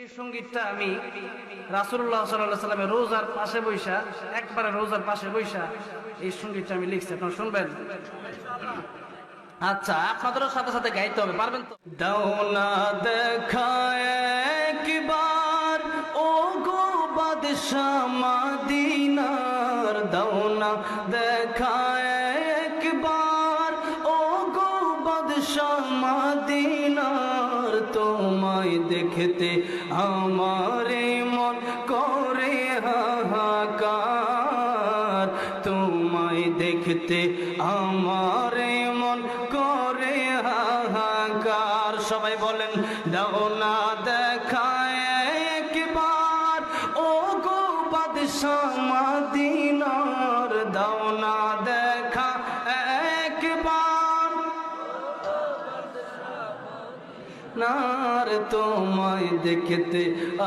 এই সঙ্গীতটা আমি রাসুল্লাহ সাল্লামের রোজার পাশে বৈশা একবারে রোজার পাশে বৈশা এই সঙ্গীতটা আমি লিখছি। শুনবেন? আচ্ছা সাথে সাথে গাইতে হবে, পারবেন তো? ও গো মাদিনার দেখায় তোমায় দেখতে। আমারে মন করে হাহাকার। তোমায় দেখতে আমারে মন করে হাহাকার। সবাই বলেন, দাও না দেখায় একবার। ও গো বাদশাহ মাদিনার, দাও না নার তোমায় দেখতে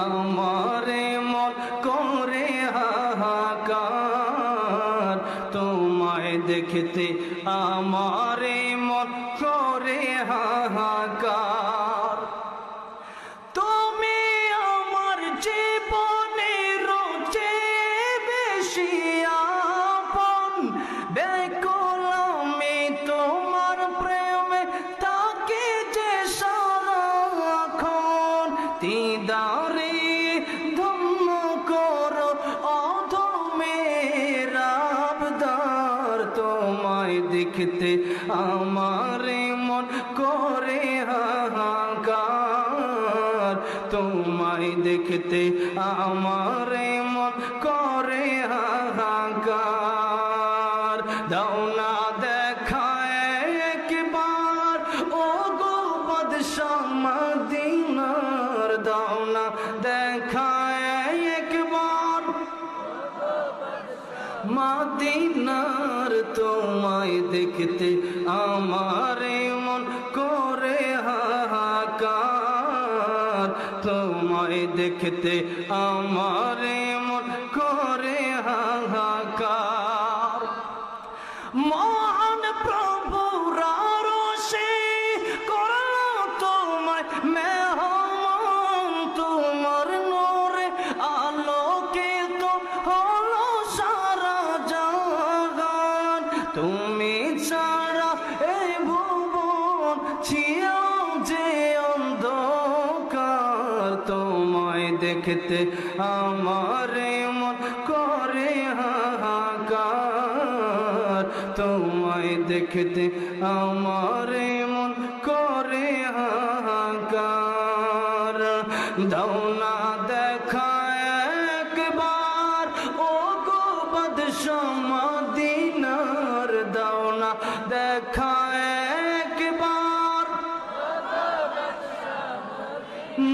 আমারে মন করে হাহাকার। তোমায় দেখতে আমারে মন করে হাহাকার। তুমি আমার চেয়ে বেশি সারাক্ষণ তিদারে ধন্য করো অধমের আবদার। তোমায় দেখতে আমারে মন করে হাহাকার তোমায় দেখতে আমারে মন করে হাহাকার দাও না দেখায় একবার ও গো বাদশাহ মদিনার দাও না দেখায় একবার মাদিনার তোমায় দেখতে আমারে মন করে হাহাকার তোমায় দেখতে আমারে মন করে হাহাকার তুমি ছাড়া এই ভুবন ছিল যে অন্ধকার। তোমায় দেখতে আমারে মন করে হাহাকার। তোমায় দেখতে আমারে মন করে হাহাকার। দাও না দেখা একবার। ও গো বাদশাহ মদিনার দাও না দেখা একবার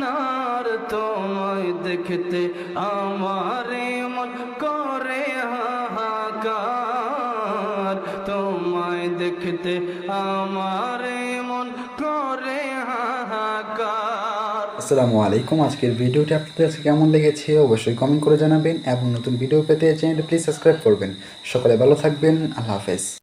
নার তোমায় দেখতে আমারে মন করে হাহাকার তোমায় দেখতে আমারে মন করে হাহাকার আসসালামু আলাইকুম, আজকের ভিডিওটি আপনাদের কাছে কেমন লেগেছে অবশ্যই কমেন্ট করে জানাবেন এবং নতুন ভিডিও পেতে চ্যানেলটি প্লিজ সাবস্ক্রাইব করবেন। সকালে ভালো থাকবেন, আল্লাহ হাফেজ।